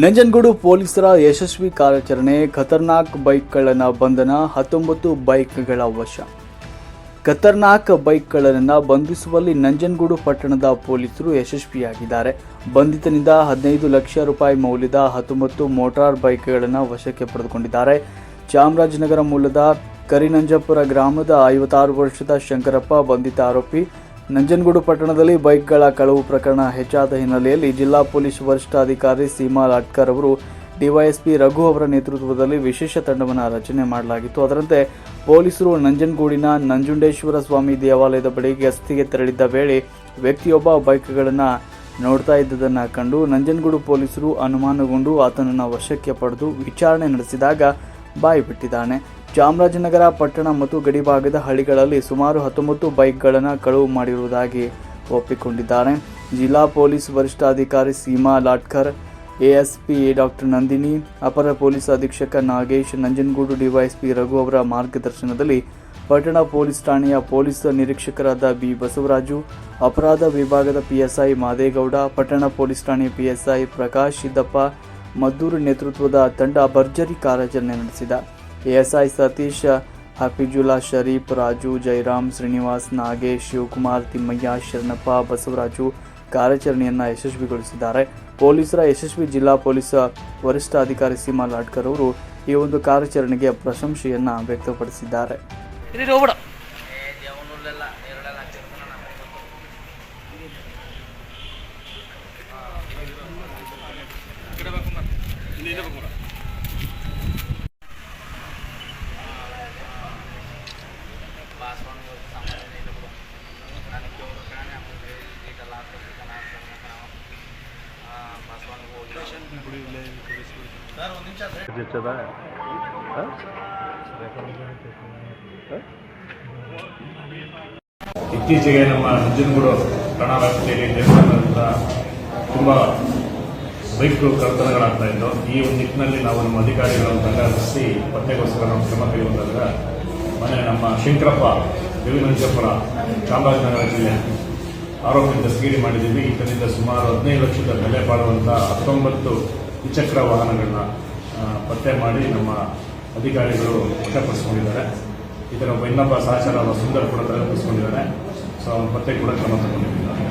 ನಂಜನಗೂಡು ಪೊಲೀಸರ ಯಶಸ್ವಿ ಕಾರ್ಯಾಚರಣೆ, ಖತರ್ನಾಕ್ ಬೈಕ್ಗಳನ್ನು ಬಂಧನ, ಹತ್ತೊಂಬತ್ತು ಬೈಕ್ಗಳ ವಶ. ಖತರ್ನಾಕ್ ಬೈಕ್ಗಳನ್ನು ಬಂಧಿಸುವಲ್ಲಿ ನಂಜನಗೂಡು ಪಟ್ಟಣದ ಪೊಲೀಸರು ಯಶಸ್ವಿಯಾಗಿದ್ದಾರೆ. ಬಂಧಿತನಿಂದ ಹದಿನೈದು ಲಕ್ಷ ರೂಪಾಯಿ ಮೌಲ್ಯದ ಹತ್ತೊಂಬತ್ತು ಮೋಟಾರ್ ಬೈಕ್ಗಳನ್ನು ವಶಕ್ಕೆ ಪಡೆದುಕೊಂಡಿದ್ದಾರೆ. ಚಾಮರಾಜನಗರ ಮೂಲದ ಕರಿನಂಜಪುರ ಗ್ರಾಮದ ಐವತ್ತಾರು ವರ್ಷದ ಶಂಕರಪ್ಪ ಬಂಧಿತ ಆರೋಪಿ ನಂಜನಗೂಡು ಪಟ್ಟಣದಲ್ಲಿ ಬೈಕ್ಗಳ ಕಳವು ಪ್ರಕರಣ ಹೆಚ್ಚಾದ ಹಿನ್ನೆಲೆಯಲ್ಲಿ ಜಿಲ್ಲಾ ಪೊಲೀಸ್ ವರಿಷ್ಠಾಧಿಕಾರಿ ಸೀಮಾ ಲಾಟ್ಕರ್ ಅವರು ಡಿವೈಎಸ್ಪಿ ರಘು ಅವರ ನೇತೃತ್ವದಲ್ಲಿ ವಿಶೇಷ ತಂಡವನ್ನು ರಚನೆ ಮಾಡಲಾಗಿತ್ತು. ಅದರಂತೆ ಪೊಲೀಸರು ನಂಜನಗೂಡಿನ ನಂಜುಂಡೇಶ್ವರ ಸ್ವಾಮಿ ದೇವಾಲಯದ ಬಳಿ ಗಸ್ತಿಗೆ ತೆರಳಿದ್ದ ವೇಳೆ ವ್ಯಕ್ತಿಯೊಬ್ಬ ಬೈಕ್ಗಳನ್ನು ನೋಡ್ತಾ ಇದ್ದುದನ್ನು ಕಂಡು ನಂಜನಗೂಡು ಪೊಲೀಸರು ಅನುಮಾನಗೊಂಡು ಆತನನ್ನು ವಶಕ್ಕೆ ಪಡೆದು ವಿಚಾರಣೆ ನಡೆಸಿದಾಗ ಬಾಯಿ ಬಿಟ್ಟಿದ್ದಾನೆ ಚಾಮರಾಜನಗರ, ಪಟ್ಟಣ ಮತ್ತು ಗಡಿಭಾಗದ ಹಳ್ಳಿಗಳಲ್ಲಿ ಸುಮಾರು ಹತ್ತೊಂಬತ್ತು ಬೈಕ್ಗಳನ್ನು ಕಳುವು ಮಾಡಿರುವುದಾಗಿ ಒಪ್ಪಿಕೊಂಡಿದ್ದಾರೆ. ಜಿಲ್ಲಾ ಪೊಲೀಸ್ ವರಿಷ್ಠಾಧಿಕಾರಿ ಸೀಮಾ ಲಾಟ್ಕರ್, ಎಎಸ್ಪಿ ಡಾಕ್ಟರ್ ನಂದಿನಿ, ಅಪರ ಪೊಲೀಸ್ ಅಧೀಕ್ಷಕ ನಾಗೇಶ್, ನಂಜನಗೂಡು ಡಿವೈಎಸ್ಪಿ ರಘು ಅವರ ಮಾರ್ಗದರ್ಶನದಲ್ಲಿ ಪಟ್ಟಣ ಪೊಲೀಸ್ ಠಾಣೆಯ ಪೊಲೀಸ್ ನಿರೀಕ್ಷಕರಾದ ಬಿ. ಬಸವರಾಜು, ಅಪರಾಧ ವಿಭಾಗದ ಪಿಎಸ್ಐ ಮಾದೇಗೌಡ, ಪಟ್ಟಣ ಪೊಲೀಸ್ ಠಾಣೆಯ ಪಿಎಸ್ಐ ಪ್ರಕಾಶ್ ಸಿದ್ದಪ್ಪ, ಮದ್ದೂರು ನೇತೃತ್ವದ ತಂಡ ಭರ್ಜರಿ ಕಾರ್ಯಾಚರಣೆ ನಡೆಸಿದ. ಎಎಸ್ಐ ಸತೀಶ್ ಹಫೀಜುಲ್ಲಾ ಶರೀಫ್ ರಾಜು ಜೈರಾಮ್ ಶ್ರೀನಿವಾಸ್ ನಾಗೇಶ್ ಶಿವಕುಮಾರ್ ತಿಮ್ಮಯ್ಯ ಶರಣಪ್ಪ ಬಸವರಾಜು ಕಾರ್ಯಾಚರಣೆಯನ್ನು ಯಶಸ್ವಿಗೊಳಿಸಿದ್ದಾರೆ. ಪೊಲೀಸರ ಯಶಸ್ವಿ ಜಿಲ್ಲಾ ಪೊಲೀಸ್ ವರಿಷ್ಠಾಧಿಕಾರಿ ಸೀಮಾ ಲಾಡ್ಕರ್ ಅವರು ಈ ಒಂದು ಕಾರ್ಯಾಚರಣೆಗೆ ಪ್ರಶಂಸೆಯನ್ನ ವ್ಯಕ್ತಪಡಿಸಿದ್ದಾರೆ. ಇರಿ ಇತ್ತೀಚೆಗೆ ನಮ್ಮ ನಂಜನಗೂಡು ಠಾಣಾ ವ್ಯಾಪ್ತಿಯಲ್ಲಿ ದೇವಸ್ಥಾನದಿಂದ ತುಂಬ ಬೈಕ್ ಕಳ್ಳತನಗಳಾಗ್ತಾ ಇದ್ದವು ಈ ಒಂದು ನಿಟ್ಟಿನಲ್ಲಿ ನಾವು ನಮ್ಮ ಅಧಿಕಾರಿಗಳನ್ನು ಸಂಘಟಿಸಿ ಪತ್ತೆಗೋಸ್ಕರ ನಾವು ಕ್ರಮ ಕೈಗೊಂಡಾಗ ಮನೆ ನಮ್ಮ ಶಂಕರಪ್ಪ ದೇವಿನಂಜಪುರ ಚಾಮರಾಜನಗರ ಜಿಲ್ಲೆ ಆರೋಪದಿಂದ ದಸ್ತಗಿರಿ ಮಾಡಿದ್ದೀವಿ. ಈತನಿಂದ ಸುಮಾರು ಹದಿನೈದು ಲಕ್ಷದ ಬೆಲೆ ಬಾಳುವಂಥ ಹತ್ತೊಂಬತ್ತು ದ್ವಿಚಕ್ರ ವಾಹನಗಳನ್ನ ಪತ್ತೆ ಮಾಡಿ ನಮ್ಮ ಅಧಿಕಾರಿಗಳು ವಶಪಡಿಸಿಕೊಂಡಿದ್ದಾರೆ. ಇದರ ಇನ್ನೊಬ್ಬ ಸಹಚಾರ ಸುಂದರ ಕೂಡ ತಲೆಪಡಿಸ್ಕೊಂಡಿದ್ದಾರೆ ಸೊ ಮತ್ತೆ ಕೂಡ ಕ್ರಮ ತಗೊಂಡಿದ್ದಾರೆ.